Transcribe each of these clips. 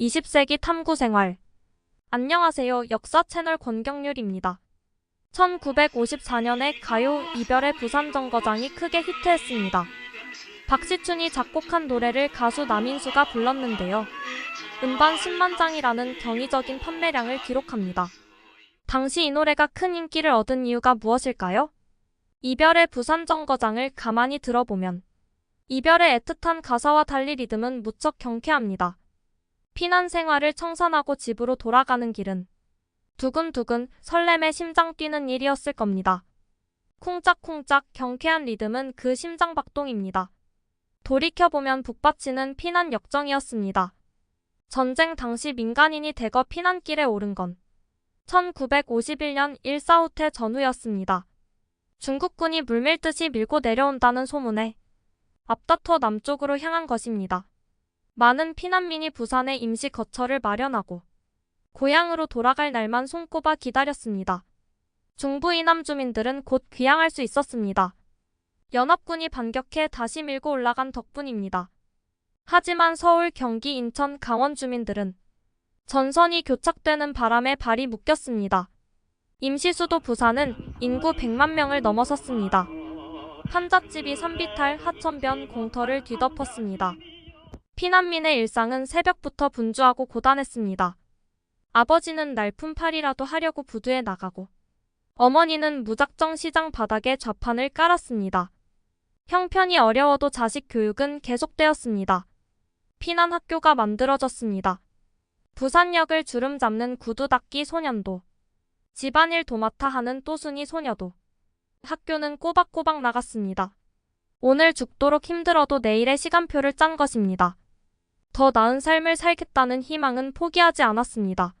20세기 탐구 생활. 안녕하세요. 역사 채널 권경률입니다. 1954년에 가요 이별의 부산 정거장이 크게 히트했습니다. 박시춘이 작곡한 노래를 가수 남인수가 불렀는데요. 음반 10만 장이라는 경이적인 판매량을 기록합니다. 당시 이 노래가 큰 인기를 얻은 이유가 무엇일까요? 이별의 부산 정거장을 가만히 들어보면 이별의 애틋한 가사와 달리 리듬은 무척 경쾌합니다. 피난 생활을 청산하고 집으로 돌아가는 길은 두근두근 설렘에 심장 뛰는 일이었을 겁니다. 쿵짝쿵짝 경쾌한 리듬은 그 심장 박동입니다. 돌이켜보면 북받치는 피난 역정이었습니다. 전쟁 당시 민간인이 대거 피난길에 오른 건 1951년 일사후퇴 전후였습니다. 중국군이 물밀듯이 밀고 내려온다는 소문에 앞다퉈 남쪽으로 향한 것입니다. 많은 피난민이 부산에 임시 거처를 마련하고 고향으로 돌아갈 날만 손꼽아 기다렸습니다. 중부 이남 주민들은 곧 귀향할 수 있었습니다. 연합군이 반격해 다시 밀고 올라간 덕분입니다. 하지만 서울, 경기, 인천, 강원 주민들은 전선이 교착되는 바람에 발이 묶였습니다. 임시수도 부산은 인구 100만 명을 넘어섰습니다. 한잣집이 산비탈, 하천변, 공터를 뒤덮었습니다. 피난민의 일상은 새벽부터 분주하고 고단했습니다. 아버지는 날품팔이라도 하려고 부두에 나가고 어머니는 무작정 시장 바닥에 좌판을 깔았습니다. 형편이 어려워도 자식 교육은 계속되었습니다. 피난 학교가 만들어졌습니다. 부산역을 주름 잡는 구두 닦기 소년도, 집안일 도맡아 하는 또순이 소녀도, 학교는 꼬박꼬박 나갔습니다. 오늘 죽도록 힘들어도 내일의 시간표를 짠 것입니다. 더 나은 삶을 살겠다는 희망은 포기하지 않았습니다.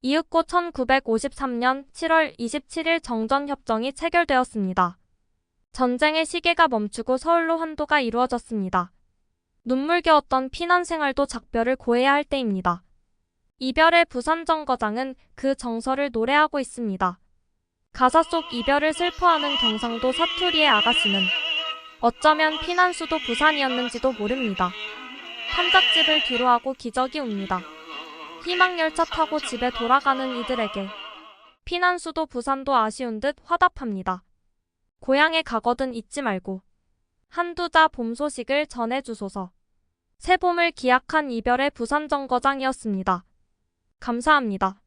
이윽고 1953년 7월 27일 정전협정이 체결되었습니다. 전쟁의 시계가 멈추고 서울로 환도가 이루어졌습니다. 눈물겨웠던 피난 생활도 작별을 고해야 할 때입니다. 이별의 부산 정거장은 그 정서를 노래하고 있습니다. 가사 속 이별을 슬퍼하는 경상도 사투리의 아가씨는 어쩌면 피난수도 부산이었는지도 모릅니다. 한잣집을 뒤로 하고 기적이 옵니다. 희망열차 타고 집에 돌아가는 이들에게 피난수도 부산도 아쉬운 듯 화답합니다. 고향에 가거든 잊지 말고 한두자 봄 소식을 전해주소서. 새봄을 기약한 이별의 부산 정거장이었습니다. 감사합니다.